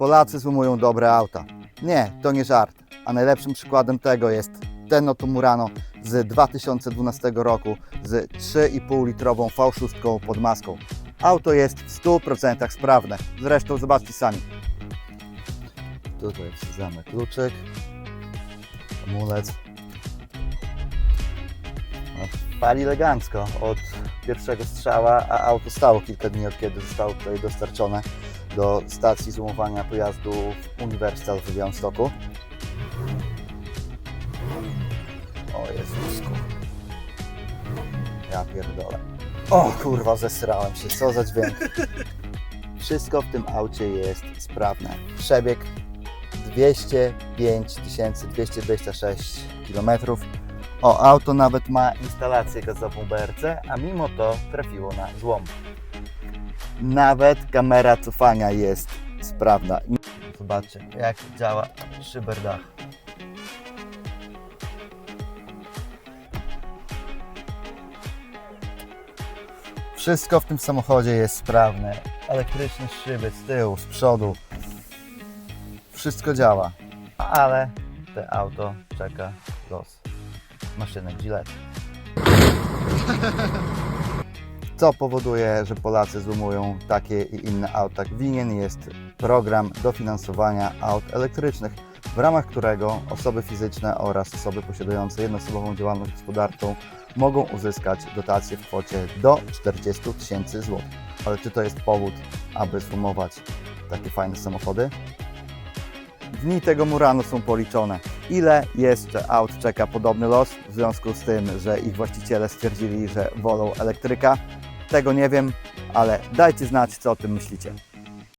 Polacy złomują dobre auta. Nie, to nie żart. A najlepszym przykładem tego jest ten oto Murano z 2012 roku z 3,5 litrową V6 pod maską. Auto jest w 100% sprawne. Zresztą zobaczcie sami. Tutaj wsadzamy kluczyk, hamulec. No, pali elegancko od pierwszego strzała, a auto stało kilka dni od kiedy zostało tutaj dostarczone do stacji złomowania pojazdów Uniwersal w Białymstoku. O Jezusku. Ja pierdolę. O kurwa, zesrałem się, co za dźwięk. Wszystko w tym aucie jest sprawne. Przebieg 205 226 km. O, auto nawet ma instalację gazową BRC, a mimo to trafiło na złom. Nawet kamera cofania jest sprawna. Zobaczcie, jak działa szyberdach. Wszystko w tym samochodzie jest sprawne. Elektryczne szyby z tyłu, z przodu. Wszystko działa. Ale te auto czeka los maszynek Gillette. Co powoduje, że Polacy złomują takie i inne auta? Winien jest program dofinansowania aut elektrycznych, w ramach którego osoby fizyczne oraz osoby posiadające jednoosobową działalność gospodarczą mogą uzyskać dotację w kwocie do 40 tysięcy złotych. Ale czy to jest powód, aby złomować takie fajne samochody? Dni tego Murano są policzone. Ile jeszcze aut czeka podobny los w związku z tym, że ich właściciele stwierdzili, że wolą elektryka? Tego nie wiem, ale dajcie znać, co o tym myślicie.